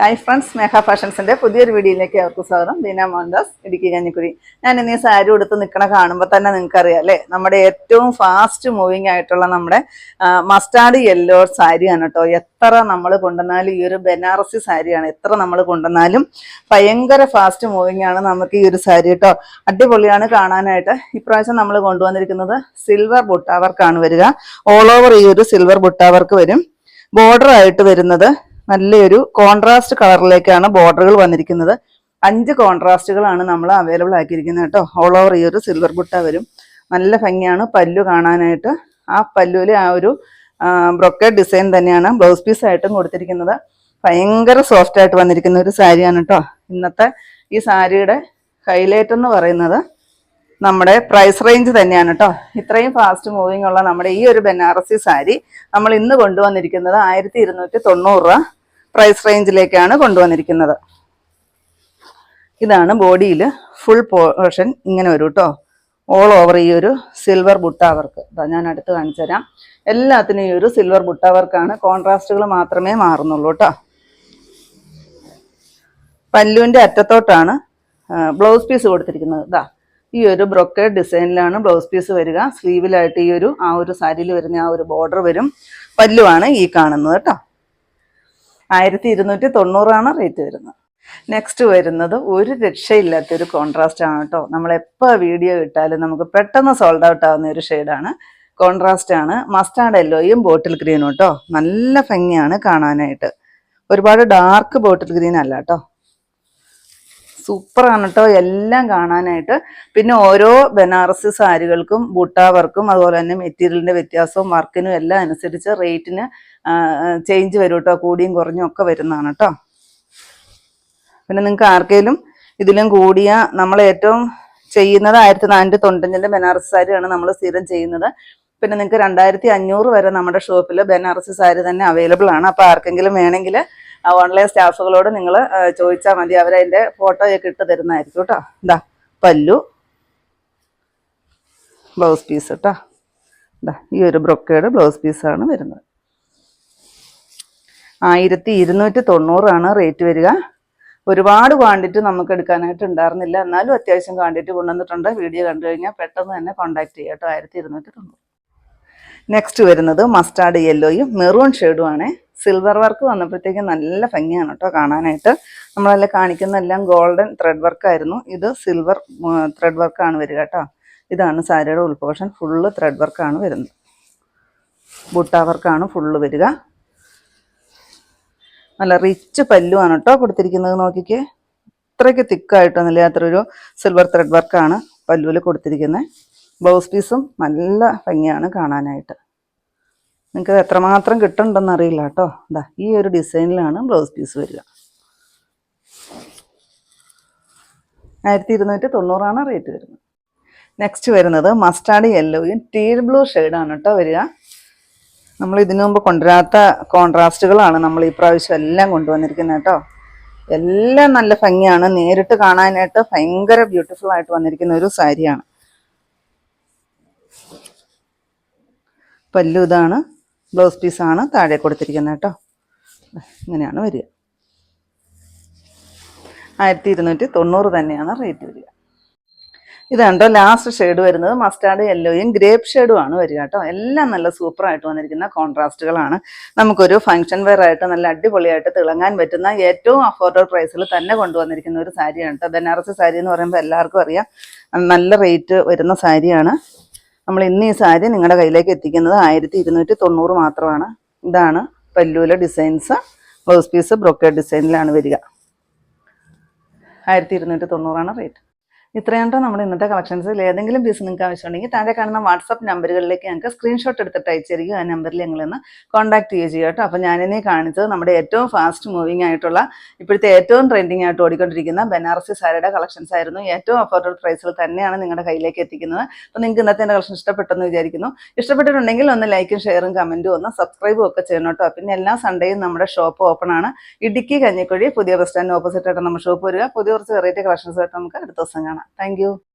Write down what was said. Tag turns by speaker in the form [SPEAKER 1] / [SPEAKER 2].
[SPEAKER 1] Hi friends മേഘ ഫാഷൻസിന്റെ പുതിയൊരു വീഡിയോയിലേക്ക് അവർക്ക് സ്വാഗതം. ദീന മോഹൻദാസ് ഇടുക്കി കഞ്ഞിക്കുഴി. ഞാൻ ഇന്ന് ഈ സാരി ഉടുത്ത് നിൽക്കണ കാണുമ്പോൾ തന്നെ നിങ്ങൾക്ക് അറിയാം അല്ലേ? നമ്മുടെ ഏറ്റവും ഫാസ്റ്റ് മൂവിങ് ആയിട്ടുള്ള നമ്മുടെ മസ്റ്റാർഡ് യെല്ലോ സാരിയാണ് കേട്ടോ. എത്ര നമ്മൾ കൊണ്ടുവന്നാലും ഈ ഒരു ബനാറസി സാരിയാണ്. എത്ര നമ്മൾ കൊണ്ടുവന്നാലും ഭയങ്കര ഫാസ്റ്റ് മൂവിങ് ആണ് നമുക്ക് ഈ ഒരു സാരി കേട്ടോ. അടിപൊളിയാണ് കാണാനായിട്ട്. ഇപ്രാവശ്യം നമ്മൾ കൊണ്ടുവന്നിരിക്കുന്നത് സിൽവർ ബുട്ടാവർക്കാണ് വരിക. ഓൾ ഓവർ ഈ ഒരു സിൽവർ ബുട്ടാവർക്ക് വരും. ബോർഡർ ആയിട്ട് വരുന്നത് നല്ലൊരു കോൺട്രാസ്റ്റ് കളറിലേക്കാണ് ബോർഡറുകൾ വന്നിരിക്കുന്നത്. അഞ്ച് കോൺട്രാസ്റ്റുകളാണ് നമ്മൾ അവൈലബിൾ ആക്കിയിരിക്കുന്നത് കേട്ടോ. ഓൾ ഓവർ ഈ ഒരു സിൽവർ ബുട്ട വരും. നല്ല ഭംഗിയാണ് പല്ലു കാണാനായിട്ട്. ആ പല്ലുവിലെ ആ ഒരു ബ്രൊക്കേഡ് ഡിസൈൻ തന്നെയാണ് ബ്ലൗസ് പീസ് ആയിട്ടും കൊടുത്തിരിക്കുന്നത്. ഭയങ്കര സോഫ്റ്റ് ആയിട്ട് വന്നിരിക്കുന്ന ഒരു സാരിയാണ് കേട്ടോ. ഇന്നത്തെ ഈ സാരിയുടെ ഹൈലൈറ്റ് എന്ന് പറയുന്നത് നമ്മുടെ പ്രൈസ് റേഞ്ച് തന്നെയാണ് കേട്ടോ ഇത്രയും ഫാസ്റ്റ് മൂവിങ് ഉള്ള നമ്മുടെ ഈ ഒരു ബനാറസി സാരി നമ്മൾ ഇന്ന് കൊണ്ടുവന്നിരിക്കുന്നത് ആയിരത്തി ഇരുന്നൂറ്റി തൊണ്ണൂറ് രൂപ പ്രൈസ് റേഞ്ചിലേക്കാണ് കൊണ്ടുവന്നിരിക്കുന്നത്. ഇതാണ് ബോഡിയിൽ ഫുൾ പോർഷൻ ഇങ്ങനെ വരും കേട്ടോ ഓൾ ഓവർ ഈ ഒരു സിൽവർ ബുട്ട വർക്ക് ഇതാ ഞാൻ അടുത്ത് കാണിച്ചു തരാം. എല്ലാത്തിനും ഈ ഒരു സിൽവർ ബുട്ട വർക്കാണ് കോൺട്രാസ്റ്റുകൾ മാത്രമേ മാറുന്നുള്ളൂ കേട്ടോ പല്ലുവിന്റെ അറ്റത്തോട്ടാണ് ബ്ലൗസ് പീസ് കൊടുത്തിരിക്കുന്നത്. ഇതാ ഈ ഒരു ബ്രൊക്കേഡ് ഡിസൈനിലാണ് ബ്ലൗസ് പീസ് വരിക. സ്ലീവിലായിട്ട് ഈ ഒരു ആ ഒരു സാരിയിൽ വരുന്ന ആ ഒരു ബോർഡർ വരും. പല്ലുവാണ് ഈ കാണുന്നത് കേട്ടോ. ആയിരത്തി ഇരുന്നൂറ്റി തൊണ്ണൂറാണ് റേറ്റ് വരുന്നത്. നെക്സ്റ്റ് വരുന്നത് ഒരു രക്ഷയില്ലാത്തൊരു കോൺട്രാസ്റ്റ് ആണ് കേട്ടോ. നമ്മൾ എപ്പോൾ വീഡിയോ ഇട്ടാലും നമുക്ക് പെട്ടെന്ന് സോൾഡ് ഔട്ട് ആവുന്ന ഒരു ഷെയ്ഡാണ് കോൺട്രാസ്റ്റ് ആണ്. മസ്റ്റാർഡ് യെല്ലോയും ബോട്ടിൽ ഗ്രീനും കേട്ടോ. നല്ല ഭംഗിയാണ് കാണാനായിട്ട്. ഒരുപാട് ഡാർക്ക് ബോട്ടിൽ ഗ്രീൻ അല്ല കേട്ടോ. സൂപ്പറാണ് കേട്ടോ. എല്ലാം കാണാനായിട്ട്. പിന്നെ ഓരോ ബനാറസി സാരികൾക്കും ബുട്ടാ വർക്കും അതുപോലെ തന്നെ മെറ്റീരിയലിന്റെ വ്യത്യാസവും വർക്കിനും എല്ലാം അനുസരിച്ച് റേറ്റിന് ചേഞ്ച് വരും കേട്ടോ. കൂടിയും കുറഞ്ഞും ഒക്കെ വരുന്നതാണ് കേട്ടോ. പിന്നെ നിങ്ങൾക്ക് ആർക്കെങ്കിലും ഇതിലും കൂടിയ നമ്മൾ ഏറ്റവും ചെയ്യുന്നത് ആയിരത്തി നാനൂറ്റി തൊണ്ണൂറ്റഞ്ചിന്റെ ബനാറസ് സാരിയാണ് നമ്മൾ സ്ഥിരം ചെയ്യുന്നത്. പിന്നെ നിങ്ങൾക്ക് രണ്ടായിരത്തി അഞ്ഞൂറ് വരെ നമ്മുടെ ഷോപ്പിൽ ബനാറസി സാരി തന്നെ അവൈലബിൾ ആണ്. അപ്പോൾ ആർക്കെങ്കിലും വേണമെങ്കിൽ ഓൺലൈൻ സ്റ്റാഫുകളോട് നിങ്ങൾ ചോദിച്ചാൽ മതി. അവരതിന്റെ ഫോട്ടോയൊക്കെ ഇട്ട് തരുന്നതായിരിക്കും കേട്ടോ. എന്താ പല്ലു. ബ്ലൗസ് പീസ് കേട്ടോ. എന്താ ഈ ഒരു ബ്രൊക്കേഡ് ബ്ലൗസ് പീസാണ് വരുന്നത്. ആയിരത്തി ഇരുന്നൂറ്റി തൊണ്ണൂറാണ് റേറ്റ് വരിക. ഒരുപാട് ക്വാണ്ടിറ്റി നമുക്ക് എടുക്കാനായിട്ട് ഉണ്ടായിരുന്നില്ല. എന്നാലും അത്യാവശ്യം ക്വാണ്ടിറ്റി കൊണ്ടുവന്നിട്ടുണ്ട്. വീഡിയോ കണ്ടു കഴിഞ്ഞാൽ പെട്ടെന്ന് തന്നെ കോൺടാക്ട് ചെയ്യാം കേട്ടോ. ആയിരത്തി ഇരുന്നൂറ്റി തൊണ്ണൂറ്. നെക്സ്റ്റ് വരുന്നത് മസ്റ്റാർഡ് യെല്ലോയും മെറൂൺ ഷെയ്ഡുമാണ് സിൽവർ വർക്ക് വന്നപ്പോഴത്തേക്കും നല്ല ഭംഗിയാണ് കേട്ടോ കാണാനായിട്ട്. നമ്മളതിൽ കാണിക്കുന്ന എല്ലാം ഗോൾഡൻ ത്രെഡ് വർക്കായിരുന്നു ഇത് സിൽവർ ത്രെഡ് വർക്കാണ് വരിക കേട്ടോ ഇതാണ് സാരിയുടെ ഉൾപോഷൻ. ഫുള്ള് ത്രെഡ് വർക്കാണ് വരുന്നത്. ബുട്ട വർക്കാണ് ഫുള്ള് വരിക. നല്ല റിച്ച് പല്ലുവാണ് കേട്ടോ കൊടുത്തിരിക്കുന്നത് നോക്കിക്കേ. ഇത്രയ്ക്ക് തിക്കായിട്ടൊന്നുമില്ല അത്രയൊരു സിൽവർ ത്രെഡ് വർക്കാണ് പല്ലുവിൽ കൊടുത്തിരിക്കുന്നത്. ബ്ലൗസ് പീസും നല്ല ഭംഗിയാണ് കാണാനായിട്ട്. നിങ്ങൾക്ക് എത്രമാത്രം കിട്ടുന്നുണ്ടെന്ന് അറിയില്ല കേട്ടോ. ഇതാ ഈ ഒരു ഡിസൈനിലാണ് ബ്ലൗസ് പീസ് വരിക. ആയിരത്തി ഇരുന്നൂറ്റി തൊണ്ണൂറാണ് റേറ്റ് വരുന്നത് നെക്സ്റ്റ് വരുന്നത് മസ്റ്റാർഡ് യെല്ലോയും ടീൽ ബ്ലൂ ഷെയ്ഡാണ് കേട്ടോ വരിക. നമ്മൾ ഇതിനു മുമ്പ് കൊണ്ടുവരാത്ത കോൺട്രാസ്റ്റുകളാണ് നമ്മൾ ഈ പ്രാവശ്യം എല്ലാം കൊണ്ടുവന്നിരിക്കുന്നത് കേട്ടോ. എല്ലാം നല്ല ഭംഗിയാണ്. നേരിട്ട് കാണാനായിട്ട് ഭയങ്കര ബ്യൂട്ടിഫുൾ ആയിട്ട് വന്നിരിക്കുന്ന ഒരു സാരിയാണ്. പല്ലു ഇതാണ്. ബ്ലൗസ് പീസാണ് താഴെ കൊടുത്തിരിക്കുന്നത് കേട്ടോ. ഇങ്ങനെയാണ് വരിക. ആയിരത്തി ഇരുന്നൂറ്റി തൊണ്ണൂറ് തന്നെയാണ് റേറ്റ് വരിക. ഇതുണ്ടോ ലാസ്റ്റ് ഷെയ്ഡ് വരുന്നത് മസ്റ്റാർഡ് യെല്ലോയും ഗ്രേപ്പ് ഷെയ്ഡും ആണ് വരിക കേട്ടോ. എല്ലാം നല്ല സൂപ്പറായിട്ട് വന്നിരിക്കുന്ന കോൺട്രാസ്റ്റുകളാണ് നമുക്കൊരു ഫംഗ്ഷൻ വെയർ ആയിട്ട് നല്ല അടിപൊളിയായിട്ട് തിളങ്ങാൻ പറ്റുന്ന ഏറ്റവും അഫോർഡബിൾ പ്രൈസിൽ തന്നെ കൊണ്ടുവന്നിരിക്കുന്ന ഒരു സാരിയാണ് കേട്ടോ. ബനാറസി സാരി എന്ന് പറയുമ്പോൾ എല്ലാവർക്കും അറിയാം. നല്ല റേറ്റ് വരുന്ന സാരിയാണ്. നമ്മൾ ഇന്ന് ഈ സാരി നിങ്ങളുടെ കയ്യിലേക്ക് എത്തിക്കുന്നത് ആയിരത്തി ഇരുന്നൂറ്റി തൊണ്ണൂറ് മാത്രമാണ്. ഇതാണ് പല്ലൂല ഡിസൈൻസ് ബ്ലൗസ് പീസ് ബ്രോക്കേഡ് ഡിസൈനിലാണ് വരിക. ആയിരത്തി ഇരുന്നൂറ്റി തൊണ്ണൂറാണ് റേറ്റ് ഇത്രയാണ്ടോ നമ്മുടെ ഇന്നത്തെ കളക്ഷൻസിൽ ഏതെങ്കിലും പീസ് നിങ്ങൾക്ക് ആവശ്യമുണ്ടെങ്കിൽ താഴെ കാണുന്ന വാട്സപ്പ് നമ്പറുകളിലേക്ക് ഞങ്ങൾക്ക് സ്ക്രീൻഷോട്ട് എടുത്തിട്ട് അയച്ചു ആ നമ്പറിൽ ഞങ്ങളൊന്ന് കോൺടാക്ട് ചെയ്യുക ചെയ്യുക കേട്ടോ. അപ്പോൾ ഞാനിനി കാണിച്ചത് നമ്മുടെ ഏറ്റവും ഫാസ്റ്റ് മൂവിങ് ആയിട്ടുള്ള ഇപ്പോഴത്തെ ഏറ്റവും ട്രെൻഡിങ് ആയിട്ട് ഓടിക്കൊണ്ടിരിക്കുന്ന ബനാറസി സാരിയുടെ കളക്ഷൻസ് ആയിരുന്നു. ഏറ്റവും അഫോർഡബിൾ പ്രൈസിൽ തന്നെയാണ് നിങ്ങളുടെ കയ്യിലേക്ക് എത്തിക്കുന്നത്. അപ്പോൾ നിങ്ങൾക്ക് ഇന്നത്തെ എന്റെ കളക്ഷൻ ഇഷ്ടപ്പെട്ടെന്ന് വിചാരിക്കുന്നു. ഇഷ്ടപ്പെട്ടിട്ടുണ്ടെങ്കിൽ ഒന്ന് ലൈക്കും ഷെയറും കമന്റും ഒന്ന് സബ്സ്ക്രൈബും ഒക്കെ ചെയ്യണം കേട്ടോ. പിന്നെ എല്ലാ സൺഡേയും നമ്മുടെ ഷോപ്പ് ഓപ്പൺ ആണ്. ഇടുക്കി കഞ്ഞിക്കുഴി പുതിയ ബസ് സ്റ്റാൻഡിന് ഓപ്പോസിറ്റ് ആയിട്ട് നമ്മുടെ ഷോപ്പ് വരിക. പുതിയ കുറച്ച് വെറൈറ്റി കളക്ഷൻസ് ആയിട്ട് നമുക്ക് അടുത്ത ദിവസം കാണാം താങ്ക്